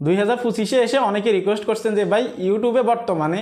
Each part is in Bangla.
দুই হাজার পঁচিশে এসে অনেকে রিকোয়েস্ট করছেন যে ভাই ইউটিউবে বর্তমানে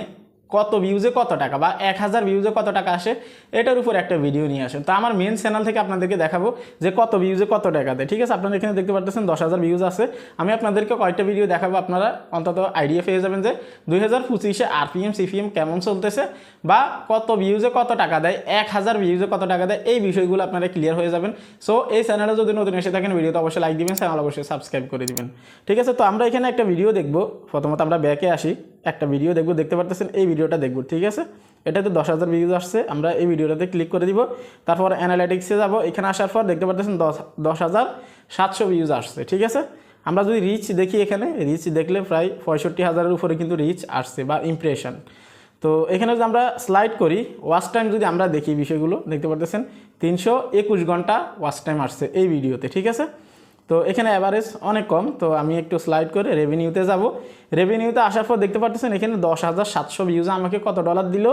কত ভিউজে কত টাকা বা এক হাজার ভিউজে কত টাকা আসে, এটার উপর একটা ভিডিও নিয়ে আসেন। তো আমার মেন চ্যানেল থেকে আপনাদেরকে দেখাবো যে কত ভিউজে কত টাকা দেয় ঠিক আছে? আপনারা এখানে দেখতে পাচ্ছেন দশ হাজার ভিউজ আছে। আমি আপনাদেরকে কয়েকটা ভিডিও দেখাবো, আপনারা অন্তত আইডিয়া পেয়ে যাবেন যে দুই হাজার পঁচিশে আরপিএম সিপিএম কেমন চলতেছে বা কত ভিউজে কত টাকা দেয়, এক হাজার ভিউজে কত টাকা দেয়, এই বিষয়গুলো আপনারা ক্লিয়ার হয়ে যাবেন। সো এই চ্যানেলে যদি নতুন এসে থাকেন ভিডিওতে অবশ্যই লাইক দিবেন চ্যানেল অবশ্যই সাবস্ক্রাইব করে দিবেন। ঠিক আছে? তো আমরা এখানে একটা ভিডিও দেখব। প্রথমত আমরা ব্যাকে আসি। একটা ভিডিও দেখব, দেখতে পারতেছেন, এই ভিডিওটা দেখব, ঠিক আছে? এটাতে দশ হাজার ভিউজ আসছে, আমরা এই ভিডিওটাতে ক্লিক করে দিব। তারপর অ্যানালাইটিক্সে যাব, এখানে আসার পর দেখতে পারতেছেন দশ দশ হাজার সাতশো ভিউজ আসছে, ঠিক আছে? আমরা যদি রিচ দেখি এখানে রিচ দেখলে প্রায় পঁয়ষট্টি হাজারের উপরে কিন্তু রিচ আসছে বা ইমপ্রেশন তো এখানে যদি আমরা স্লাইড করি ওয়াচ টাইম যদি আমরা দেখি বিষয়গুলো, দেখতে পারতেছেন, তিনশো একুশ ঘণ্টা ওয়াচ টাইম আসছে এই ভিডিওতে ঠিক আছে? তো এখানে অ্যাভারেজ অনেক কম, তো আমি একটু স্লাইড করে রেভিনিউতে যাব। রেভিনিউতে আসার পর দেখতে পাচ্ছেন এখানে দশ হাজার সাতশো ভিউজে আমাকে কত ডলার দিল?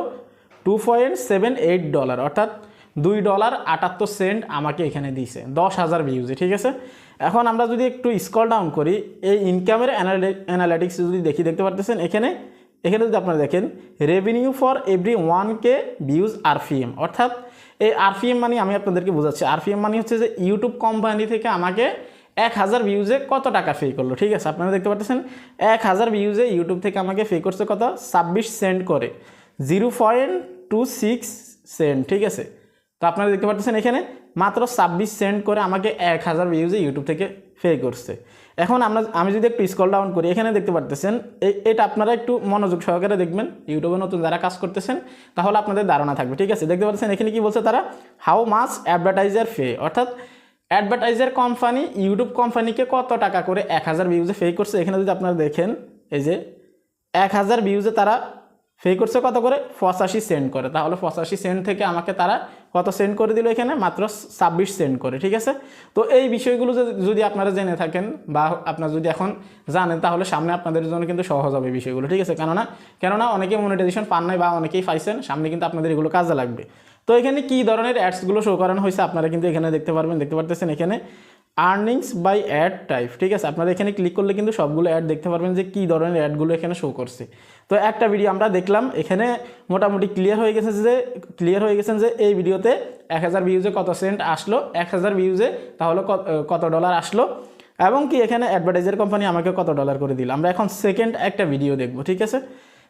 Two point seven eight dollar অর্থাৎ দুই ডলার আটাত্তর সেন্ট আমাকে এখানে দিয়েছে, দশ হাজার ভিউজে ঠিক আছে? এখন আমরা যদি একটু স্কল ডাউন করি, এই ইনকামের অ্যানালিটিক্স যদি দেখি, দেখতে পারতেছেন এখানে এখানে যদি আপনারা দেখেন revenue for every one K views RPM অর্থাৎ এই আরপিএম মানে আমি আপনাদেরকে বোঝাচ্ছি। আরপিএম মানে হচ্ছে যে ইউটিউব কোম্পানি থেকে আমাকে এক হাজার ভিউজে কত টাকা ফে করল? ঠিক আছে, আপনারা দেখতে পাচ্ছেন, এক হাজার ভিউজে ইউটিউব থেকে আমাকে ফে করছে কত? ছাব্বিশ সেন্ট করে। Zero point two six cent ঠিক আছে? তো আপনারা দেখতে পাচ্ছেন এখানে মাত্র ছাব্বিশ সেন্ট করে আমাকে এক হাজার ভিউজে ইউটিউব থেকে পে করছে। এখন আমরা, আমি যদি একটু স্কল ডাউন করি, এখানে দেখতে পারতেছেন এটা আপনারা একটু মনোযোগ সহকারে দেখবেন ইউটিউবে নতুন যারা কাজ করতেছেন, তাহলে আপনাদের ধারণা থাকবে, ঠিক আছে? দেখতে পাচ্ছেন এখানে কি বলছে তারা? হাউ মাস অ্যাডভার্টাইজার ফে অর্থাৎ অ্যাডভার্টাইজার কোম্পানি ইউটিউব কোম্পানিকে কত টাকা করে এক হাজার ভিউজে পে করছে? এখানে যদি আপনারা দেখেন, এই যে এক হাজার ভিউজে তারা পে করছে কত করে? পঁচাশি সেন্ট করে। তাহলে পঁচাশি সেন্ট থেকে আমাকে তারা কত সেন্ট করে দিল এখানে? মাত্র ছাব্বিশ সেন্ট করে, ঠিক আছে? তো এই বিষয়গুলো যদি- যদি আপনারা জেনে থাকেন বা আপনারা যদি এখন জানেন, তাহলে সামনে আপনাদের জন্য কিন্তু সহজ হবে বিষয়গুলো, ঠিক আছে? কেননা কেননা অনেকে মনিটাইজেশন পান নাই বা অনেকেই পাইছেন, সামনে কিন্তু আপনাদের এগুলো কাজে লাগবে। তো এখানে কি ধরনের অ্যাডসগুলো শো করানো হয়েছে আপনারা কিন্তু এখানে দেখতে পারবেন, দেখতে পারতেছেন এখানে আর্নিংস বাই অ্যাড টাইপ ঠিক আছে? আপনারা এখানে ক্লিক করলে কিন্তু সবগুলো অ্যাড দেখতে পারবেন যে কী ধরনের অ্যাডগুলো এখানে শো করছে। তো একটা ভিডিও আমরা দেখলাম, এখানে মোটামুটি ক্লিয়ার হয়ে গেছে যে ক্লিয়ার হয়ে গেছেন যে এই ভিডিওতে এক হাজার ভিউজে কত সেন্ট আসলো, এক হাজার ভিউজে তাহলে কত- ডলার আসলো এবং কি এখানে অ্যাডভার্টাইজার কোম্পানি আমাকে কত ডলার করে দিল। আমরা এখন সেকেন্ড একটা ভিডিও দেখব, ঠিক আছে?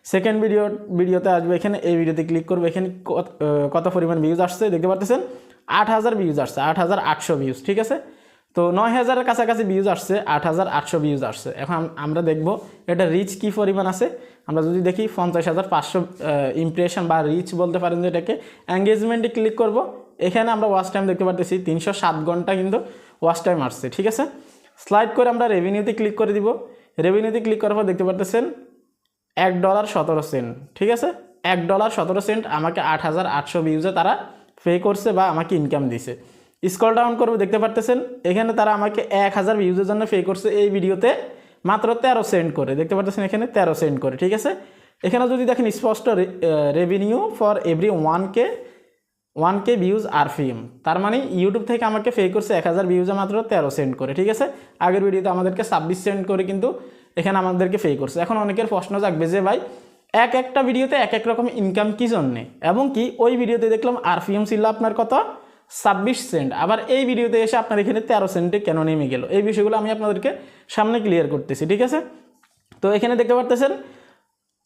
সেকেন্ড ভিডিও ভিডিওতে আসবে এখানে, এই ভিডিওতে ক্লিক করবে, এখানে কত পরিমাণ ভিউজ আসছে, দেখতে পাচ্ছেন আট হাজার ভিউজ আসছে, আট হাজার আটশো ভিউজ ঠিক আছে? তো নয় হাজারের কাছাকাছি ভিউজ আসছে, আট হাজার আটশো ভিউজ আসছে। এখন আমরা দেখব এটা রিচ কী পরিমাণ আছে? আমরা যদি দেখি পঞ্চাশ হাজার পাঁচশো ইমপ্রেশন বা রিচ বলতে পারেন যে এটাকে এঙ্গেজমেন্টে ক্লিক করব। এখানে আমরা ওয়াচ টাইম দেখতে পারতেছি, তিনশো সাত ঘণ্টা কিন্তু ওয়াচ টাইম আসছে, ঠিক আছে? স্লাইড করে আমরা রেভিনিউতে ক্লিক করে দিব। রেভিনিউতে ক্লিক করার পর দেখতে পারতেছেন এক ডলার সতেরো সেন্ট, ঠিক আছে? এক ডলার সতেরো সেন্ট আমাকে আট হাজার আটশো ভিউজে তারা পে করছে বা আমাকে ইনকাম দিছে। স্কল ডাউন করবে, দেখতে পারতেছেন? এখানে তারা আমাকে এক হাজার ভিউজের জন্য পে করছে এই ভিডিওতে মাত্র তেরো সেন্ট করে। দেখতে পারতেছেন এখানে তেরো সেন্ট করে, ঠিক আছে? এখানে যদি দেখেন স্পষ্ট revenue for every one K one K views RPM তার মানে ইউটিউব থেকে আমাকে পে করছে এক হাজার ভিউজে মাত্র তেরো সেন্ট করে, ঠিক আছে? আগের ভিডিওতে আমাদেরকে ছাব্বিশ সেন্ট করে কিন্তু এখানে আমাদেরকে পে করছে। এখন অনেকের প্রশ্ন জাগবে যে ভাই, এক একটা ভিডিওতে এক এক রকম ইনকাম কী জন্যে? এবং কি ওই ভিডিওতে দেখলাম আরপিএম ছিল আপনার কত? ছাব্বিশ সেন্ট আবার এই ভিডিওতে এসে আপনার এখানে তেরো সেন্টে কেন নেমে গেল? এই বিষয়গুলো আমি আপনাদেরকে সামনে ক্লিয়ার করতেছি, ঠিক আছে? তো এখানে দেখতে পারতেছেন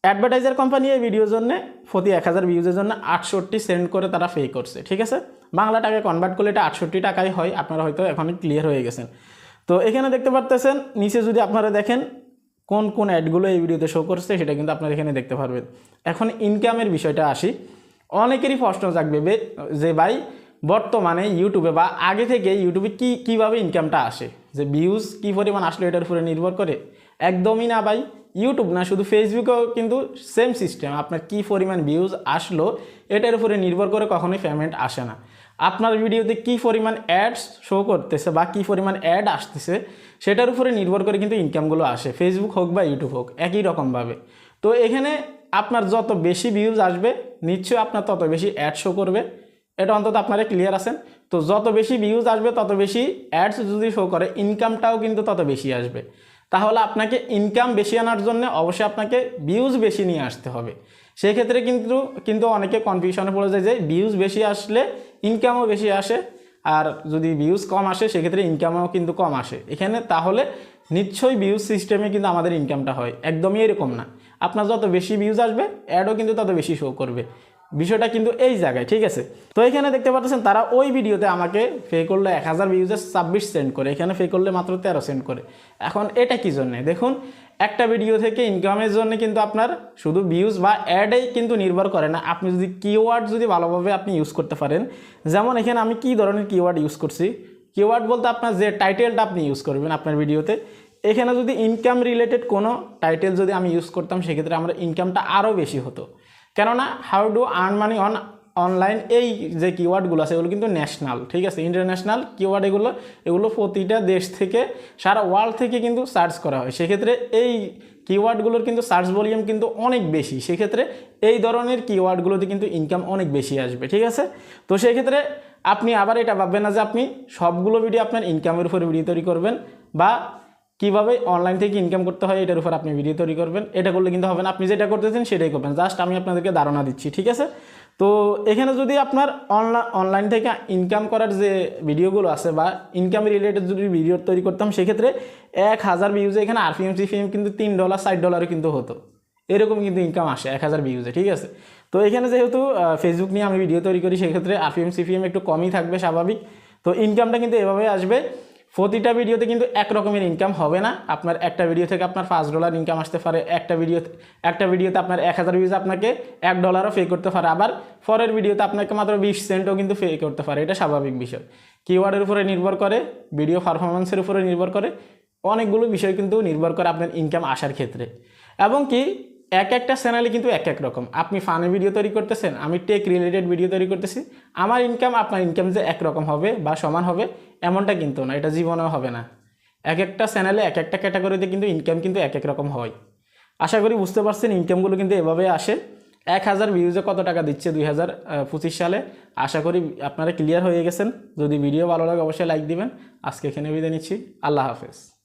অ্যাডভার্টাইজার কোম্পানি এই ভিডিওর জন্য প্রতি এক হাজার ভিউজের জন্য আটষট্টি সেন্ট করে তারা পে করছে, ঠিক আছে? বাংলা টাকায় কনভার্ট করলে এটা আটষট্টি টাকাই হয়, আপনারা হয়তো এখন ক্লিয়ার হয়ে গেছেন। তো এখানে দেখতে পারতেছেন, নিচে যদি আপনারা দেখেন কোন কোন অ্যাডগুলো এই ভিডিওতে শো করছে, সেটা কিন্তু আপনারা এখানে দেখতে পারবেন। এখন ইনকামের বিষয়টা আসি। অনেকেরই প্রশ্ন জাগবে যে ভাই, বর্তমানে ইউটিউবে বা আগে থেকে ইউটিউবে কি, কীভাবে ইনকামটা আসে? যে ভিউজ কী পরিমাণ আসলো এটার উপরে নির্ভর করে? একদমই না ভাই। ইউটিউব না, শুধু ফেসবুকেও কিন্তু সেম সিস্টেম আপনার কী পরিমাণ ভিউজ আসলো, এটার উপরে নির্ভর করে কখনোই পেমেন্ট আসে না। আপনার ভিডিওতে কী পরিমাণ অ্যাডস শো করতেছে বা কী পরিমাণ অ্যাড আসতেছে, সেটার উপরে নির্ভর করে কিন্তু ইনকামগুলো আসে ফেসবুক হোক বা ইউটিউব হোক, একই রকমভাবে। তো এখানে আপনার যত বেশি ভিউজ আসবে, নিশ্চয়ই আপনার তত বেশি অ্যাড শো করবে। এটা অন্তত আপনারা ক্লিয়ার আছেন? তো যত বেশি ভিউজ আসবে, তত বেশি অ্যাডস যদি শো করে ইনকামটাও কিন্তু তত বেশি আসবে। তাহলে আপনাকে ইনকাম বেশি আনার জন্য অবশ্যই আপনাকে ভিউজ বেশি নিয়ে আসতে হবে। সেই ক্ষেত্রে কিন্তু কিন্তু অনেকে কনফিউশনে পড়ে যায় যে ভিউজ বেশি আসলে ইনকামও বেশি আসে আর যদি ভিউজ কম আসে, সেক্ষেত্রে ইনকামও কিন্তু কম আসে। এখানে তাহলে নিশ্চয়ই ভিউজ সিস্টেমে কিন্তু আমাদের ইনকামটা হয়। একদমই এরকম না। আপনার যত বেশি ভিউজ আসবে অ্যাডও কিন্তু তত বেশি শো করবে। বিষয়টা কিন্তু এই জায়গায়, ঠিক আছে? তো এখানে দেখতে পাচ্ছেন, তারা ওই ভিডিওতে আমাকে পে করলে এক হাজার ভিউজে ছাব্বিশ সেন্ড করে, এখানে পে করলে মাত্র তেরো সেন্ড করে। এখন এটা কি জন্যে? দেখুন, একটা ভিডিও থেকে ইনকামের জন্য কিন্তু আপনার শুধু ভিউজ বা অ্যাডেই কিন্তু নির্ভর করে না। আপনি যদি কিওয়ার্ড যদি ভালোভাবে আপনি ইউজ করতে পারেন, যেমন এখানে আমি কি ধরনের কিওয়ার্ড ইউজ করছি? কিওয়ার্ড বলতে আপনার যে টাইটেলটা আপনি ইউজ করবেন আপনার ভিডিওতে এখানে যদি ইনকাম রিলেটেড কোনো টাইটেল যদি আমি ইউজ করতাম, সেক্ষেত্রে আমার ইনকামটা আরও বেশি হতো। কেননা how do earn money on online এই যে কিওয়ার্ডগুলো আছে, এগুলো কিন্তু ন্যাশনাল ঠিক আছে? ইন্টারন্যাশনাল কিওয়ার্ড এগুলো এগুলো প্রতিটা দেশ থেকে, সারা ওয়ার্ল্ড থেকে কিন্তু সার্চ করা হয়। সেক্ষেত্রে এই কিওয়ার্ডগুলোর কিন্তু সার্চ ভলিউম কিন্তু অনেক বেশি। সেক্ষেত্রে এই ধরনের কিওয়ার্ডগুলোতে কিন্তু ইনকাম অনেক বেশি আসবে, ঠিক আছে? তো সেক্ষেত্রে আপনি আবার এটা ভাববেন না যে আপনি সবগুলো ভিডিও আপনার ইনকামের উপরে ভিডিও তৈরি করবেন বা কীভাবে অনলাইন থেকে ইনকাম করতে হয়, এটার উপর আপনি ভিডিও তৈরি করবেন। এটা করলে কিন্তু হবে না, আপনি যেটা করতেছেন সেটাই করবেন। জাস্ট আমি আপনাদেরকে ধারণা দিচ্ছি, ঠিক আছে? তো এখানে যদি আপনার অনলাইন থেকে ইনকাম করার যে ভিডিওগুলো আছে বা ইনকাম রিলেটেড যদি ভিডিও তৈরি করতাম, সেক্ষেত্রে এক হাজার ভিউজে এখানে আর আরপিএম সিপিএম কিন্তু তিন ডলার ষাট ডলারও কিন্তু হতো। এরকম কিন্তু ইনকাম আসে এক হাজার ভিউজে ঠিক আছে? তো এখানে যেহেতু ফেসবুক নিয়ে আমি ভিডিও তৈরি করি, সেক্ষেত্রে আর আরপিএম সিপিএম একটু কমই থাকবে স্বাভাবিক। তো ইনকামটা কিন্তু এভাবে আসবে। প্রতিটা ভিডিওতে কিন্তু এক রকমের ইনকাম হবে না। আপনার একটা ভিডিও থেকে আপনার পাঁচ ডলার ইনকাম আসতে পারে, একটা ভিডিও একটা ভিডিওতে আপনার এক হাজার ভিউজ আপনাকে এক ডলারও পে করতে পারে। আবার পরের ভিডিওতে আপনাকে মাত্র বিশ সেন্টও কিন্তু পে করতে পারে। এটা স্বাভাবিক বিষয়। কিওয়ার্ডের উপরে নির্ভর করে ভিডিও পারফরমেন্সের উপরে নির্ভর করে, অনেকগুলো বিষয় কিন্তু নির্ভর করে আপনার ইনকাম আসার ক্ষেত্রে। এবং কি এক একটা চ্যানেলে কিন্তু এক এক রকম। আপনি ফানি ভিডিও তৈরি করতেছেন, আমি টেক রিলেটেড ভিডিও তৈরি করতেছি, আমার ইনকাম আপনার ইনকাম যে একরকম হবে বা সমান হবে, এমনটা কিন্তু না, এটা জীবনেও হবে না। এক একটা চ্যানেলে এক একটা ক্যাটাগরিতে কিন্তু ইনকাম কিন্তু এক এক রকম হয়। আশা করি বুঝতে পারছেন ইনকামগুলো কিন্তু এভাবে আসে। এক হাজার ভিউজে কত টাকা দিচ্ছে দুই হাজার পঁচিশ সালে? আশা করি আপনারা ক্লিয়ার হয়ে গেছেন। যদি ভিডিও ভালো লাগে, অবশ্যই লাইক দিবেন। আজকে এখানে বিদায় নিচ্ছি। আল্লাহ হাফেজ।